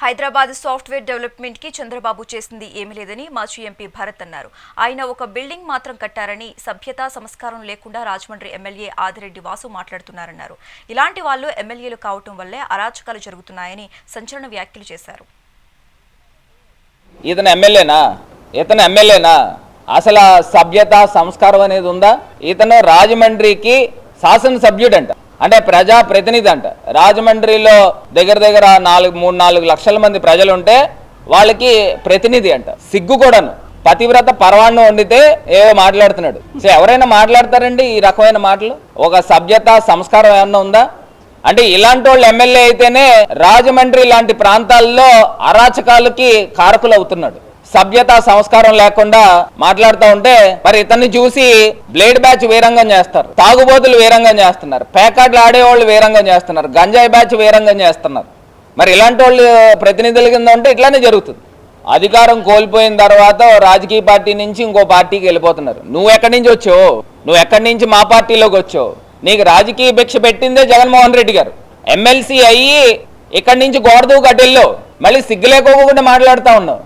Hyderabad software డెవలప్మెంట్కి చంద్రబాబు చేసింది ఏమీ లేదని మాజీ ఎంపీ భరత్ అన్నారు. ఆయన ఒక బిల్డింగ్ మాత్రం కట్టారని సభ్యత సంస్కారం లేకుండా రాజమండ్రి ఎమ్మెల్యే ఆదిరెడ్డి వాసు మాట్లాడుతున్నారన్నారు. ఇలాంటి వాళ్ళు ఎమ్మెల్యేలు కావటం వల్లే అరాచకాలు జరుగుతున్నాయని సంచలన వ్యాఖ్యలు చేశారు. ఇతను ఎమ్మెల్యేనా? ఇతను ఎమ్మెల్యేనా? అసలు సభ్యత సంస్కారం అనేది ఉందా? ఇతను రాజమండ్రికి శాసనసభ్యుడంట. అంటే ప్రజా ప్రతినిధి అంట. రాజమండ్రిలో దగ్గర దగ్గర నాలుగు మూడు నాలుగు లక్షల మంది ప్రజలు ఉంటే వాళ్ళకి ప్రతినిధి అంట. సిగ్గు కూడాను. పతివ్రత పర్వాణ్ణం వండితే ఏవో మాట్లాడుతున్నాడు. సో ఎవరైనా మాట్లాడతారండి ఈ రకమైన మాటలు? ఒక సభ్యత సంస్కారం ఏమన్నా ఉందా? అంటే ఇలాంటి వాళ్ళు ఎమ్మెల్యే అయితేనే రాజమండ్రి లాంటి ప్రాంతాల్లో అరాచకాలకి కారకులు అవుతున్నాడు సభ్యత సంస్కారం లేకుండా మాట్లాడుతూ ఉంటే మరి ఇతన్ని చూసి బ్లేడ్ బ్యాచ్ వీరంగం చేస్తారు. తాగుబోతులు వీరంగం చేస్తున్నారు. పేకాట్లు ఆడేవాళ్ళు వీరంగం చేస్తున్నారు. గంజాయి బ్యాచ్ వీరంగం చేస్తున్నారు. మరి ఇలాంటి వాళ్ళు ప్రతినిధుల కింద ఉంటే ఇట్లానే జరుగుతుంది. అధికారం కోల్పోయిన తర్వాత రాజకీయ పార్టీ నుంచి ఇంకో పార్టీకి వెళ్ళిపోతున్నారు. నువ్వు ఎక్కడి నుంచి వచ్చావు? నువ్వు ఎక్కడి నుంచి మా పార్టీలోకి వచ్చావు? నీకు రాజకీయ భిక్ష పెట్టిందే జగన్మోహన్ రెడ్డి గారు. ఎమ్మెల్సీ అయ్యి ఇక్కడి నుంచి గోడదూ గడ్డెల్లో మళ్ళీ సిగ్గులేకోకుండా మాట్లాడుతూ ఉన్నావు.